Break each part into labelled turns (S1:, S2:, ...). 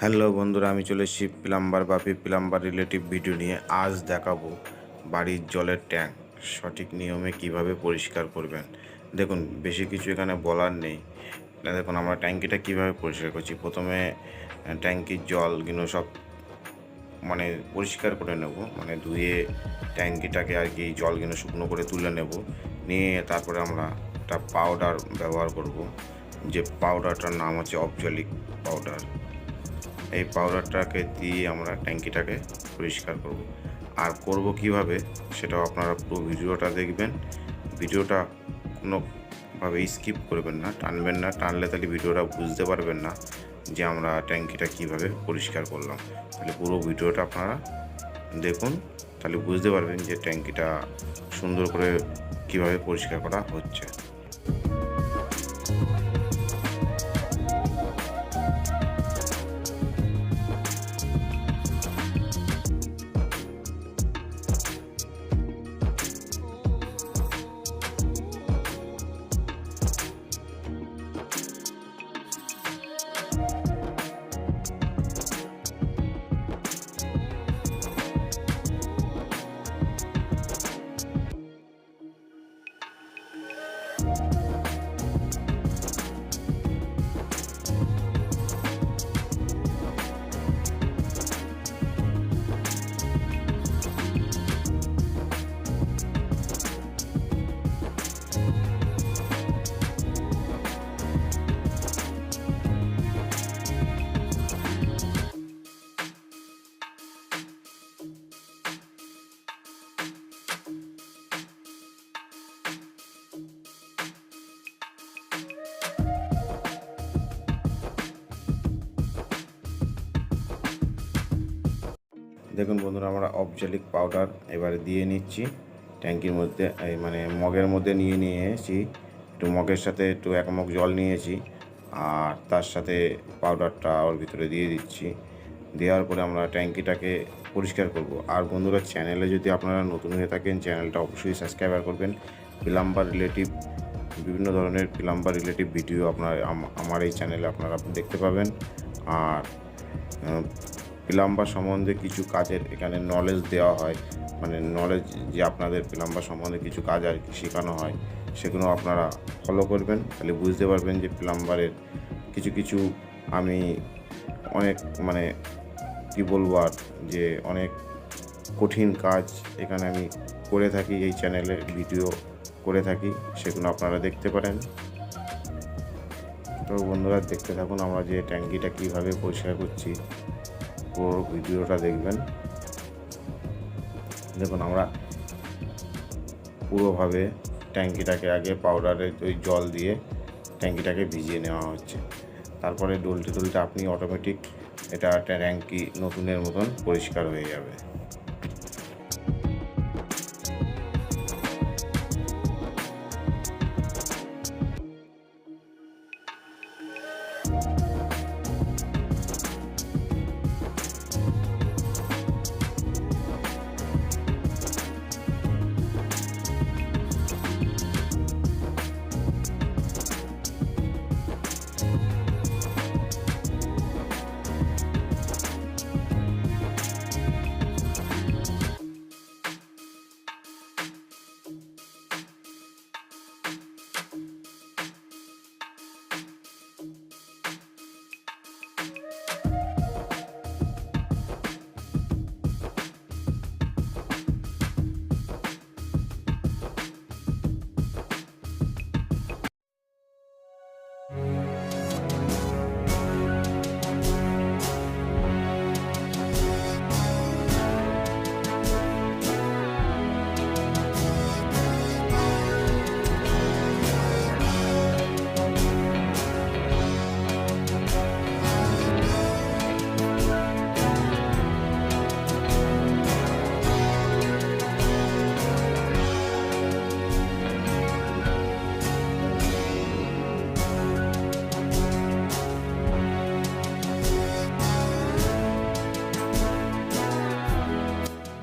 S1: Hello বন্ধুরা, আমি চলে এসেছি plumber Bapi plumber relative video নিয়ে। আজ দেখাবো বাড়ির জলের ট্যাঙ্ক সঠিক নিয়মে কীভাবে পরিষ্কার করবেন। দেখুন, বেশি কিছু এখানে বলার নেই। দেখুন, আমরা ট্যাঙ্কিটা কীভাবে পরিষ্কার করছি? প্রথমে ট্যাঙ্কির জলগুলো সব মানে পরিষ্কার করে নেব। মানে ধুয়ে ট্যাঙ্কিটাকে আর কি জলগুলো শুকনো করে তুলে নেব। নিয়ে তারপরে আমরা একটা পাউডার ব্যবহার করব। যে পাউডারটার নাম হচ্ছে অবজলিক পাউডার এই পাউডারটাকে দিয়ে আমরা ট্যাঙ্কিটাকে পরিষ্কার করব। আর করব কীভাবে সেটাও আপনারা পুরো ভিডিওটা দেখবেন। ভিডিওটা কোনোভাবে স্কিপ করবেন না, টানবেন না, টানলে তাহলে ভিডিওটা বুঝতে পারবেন না যে আমরা ট্যাঙ্কিটা কীভাবে পরিষ্কার করলাম। তাহলে পুরো ভিডিওটা আপনারা দেখুন, তাহলে বুঝতে পারবেন যে ট্যাঙ্কিটা সুন্দর করে কীভাবে পরিষ্কার করা হচ্ছে। দেখুন বন্ধুরা, আমরা অবজালিক পাউডার এবারে দিয়ে নিচ্ছি। ট্যাঙ্কির মধ্যে মানে মগের মধ্যে নিয়ে নিয়েছি একটু মগের সাথে একটু এক মগ জল নিয়েছি আর তার সাথে পাউডারটা ওর ভিতরে দিয়ে দিচ্ছি। দেওয়ার পরে আমরা ট্যাঙ্কিটাকে পরিষ্কার করব। আর বন্ধুরা, চ্যানেলে যদি আপনারা নতুন হয়ে থাকেন, চ্যানেলটা অবশ্যই সাবস্ক্রাইবার করবেন। প্লাম্বার রিলেটিভ, বিভিন্ন ধরনের প্লাম্বার রিলেটিভ ভিডিও আপনার আমার এই চ্যানেলে আপনারা দেখতে পাবেন। আর প্লাম্বার সম্বন্ধে কিছু কাজের এখানে নলেজ দেওয়া হয়। মানে নলেজ যে আপনাদের প্লাম্বার সম্বন্ধে কিছু কাজ আর কি শেখানো হয়, সেগুলো আপনারা ফলো করবেন। তাহলে বুঝতে পারবেন যে প্লাম্বারের কিছু কিছু আমি অনেক মানে কি বলব আর, যে অনেক কঠিন কাজ এখানে আমি করে থাকি, এই চ্যানেলে ভিডিও করে থাকি, সেগুলো আপনারা দেখতে পারেন। তো বন্ধুরা দেখতে থাকুন আমরা যে ট্যাঙ্কিটা কীভাবে পরিষ্কার করছি। পুরো ভিডিওটা দেখবেন। দেখুন, আমরা পুরোভাবে ট্যাঙ্কিটাকে আগে পাউডারে ওই জল দিয়ে ট্যাঙ্কিটাকে ভিজিয়ে নেওয়া হচ্ছে। তারপরে ডলতে ডলতে আপনি অটোমেটিক এটা ট্যাঙ্কি নতুনের মতন পরিষ্কার হয়ে যাবে।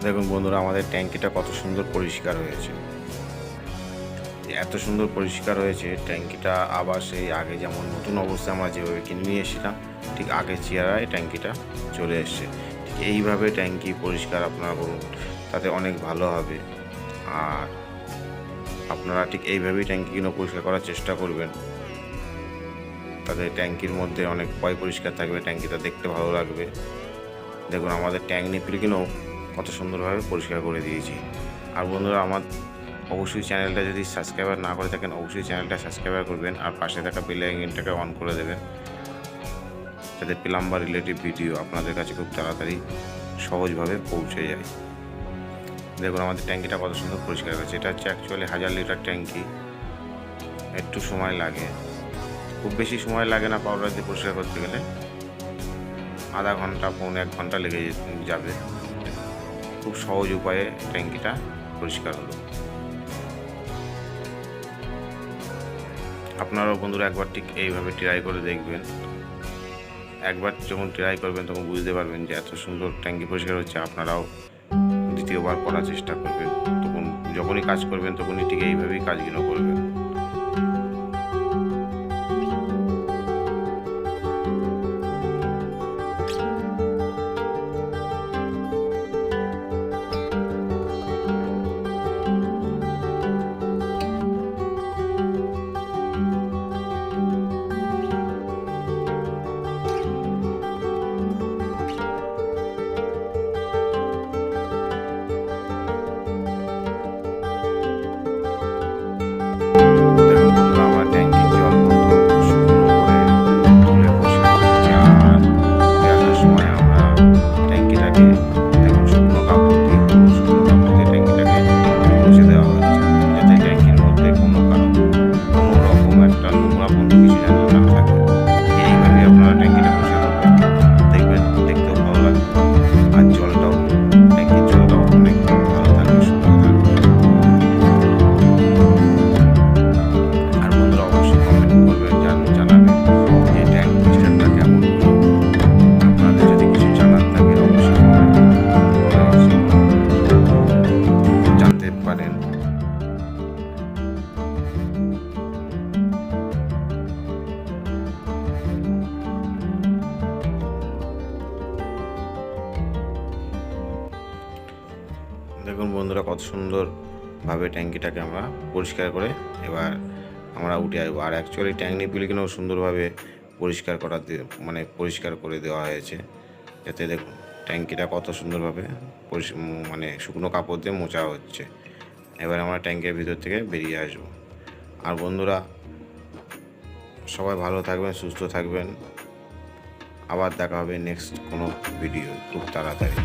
S1: দেখুন বন্ধুরা, আমাদের ট্যাঙ্কিটা কত সুন্দর পরিষ্কার হয়েছে। এত সুন্দর পরিষ্কার হয়েছে, ট্যাঙ্কিটা আবার সেই আগে যেমন নতুন অবস্থায় আমরা যেভাবে কিনে নিয়ে এসেছিলাম, ঠিক আগে চেয়ারায় ট্যাঙ্কিটা চলে এসছে। ঠিক এইভাবে ট্যাঙ্কি পরিষ্কার আপনারা করুন, তাতে অনেক ভালো হবে। আর আপনারা ঠিক এইভাবেই ট্যাঙ্কিগুলো পরিষ্কার করার চেষ্টা করবেন। তাতে ট্যাঙ্কির মধ্যে অনেক পয় পরিষ্কার থাকবে, ট্যাঙ্কিটা দেখতে ভালো লাগবে। দেখুন আমাদের ট্যাঙ্ক নিপিলগুলো কত সুন্দরভাবে পরিষ্কার করে দিয়েছি। আর বন্ধুরা, আমার অবশ্যই চ্যানেলটা যদি সাবস্ক্রাইবার না করে থাকেন, অবশ্যই চ্যানেলটা সাবস্ক্রাইবার করবেন আর পাশে থাকা বেল আইকনটাকে অন করে দেবেন। যাতে প্লাম্বার রিলেটিভ ভিডিও আপনাদের কাছে খুব তাড়াতাড়ি সহজভাবে পৌঁছে যায়। দেখুন, আমাদের ট্যাঙ্কিটা কত সুন্দর পরিষ্কার হয়েছে। এটা হচ্ছে অ্যাকচুয়ালি হাজার লিটার ট্যাঙ্কি। একটু সময় লাগে। খুব বেশি সময় লাগে না পাউডার দিয়ে পরিষ্কার করতে গেলে। আধা ঘণ্টা, পৌনে এক ঘণ্টা লেগে যাবে। খুব সহজ উপায়ে ট্যাঙ্কিটা পরিষ্কার হলো। আপনারাও বন্ধুরা একবার ঠিক এইভাবে ট্রাই করে দেখবেন। একবার যখন ট্রাই করবেন তখন বুঝতে পারবেন যে এত সুন্দর ট্যাঙ্কি পরিষ্কার হচ্ছে, আপনারাও দ্বিতীয়বার করার চেষ্টা করবেন। তখন যখনই কাজ করবেন তখনই ঠিক এইভাবেই কাজগুলো করবেন। কত সুন্দরভাবে ট্যাঙ্কিটাকে আমরা পরিষ্কার করে এবার আমরা উঠে আসব। আর অ্যাকচুয়ালি ট্যাঙ্ক নিপিলগুলোও সুন্দরভাবে পরিষ্কার করা মানে পরিষ্কার করে দেওয়া হয়েছে। যাতে দেখুন, ট্যাঙ্কিটা কত সুন্দরভাবে মানে শুকনো কাপড় দিয়ে মোচা হচ্ছে। এবার আমরা ট্যাঙ্কের ভিতর থেকে বেরিয়ে আসব। আর বন্ধুরা, সবাই ভালো থাকবেন, সুস্থ থাকবেন। আবার দেখা হবে নেক্সট কোনো ভিডিও খুব তাড়াতাড়ি।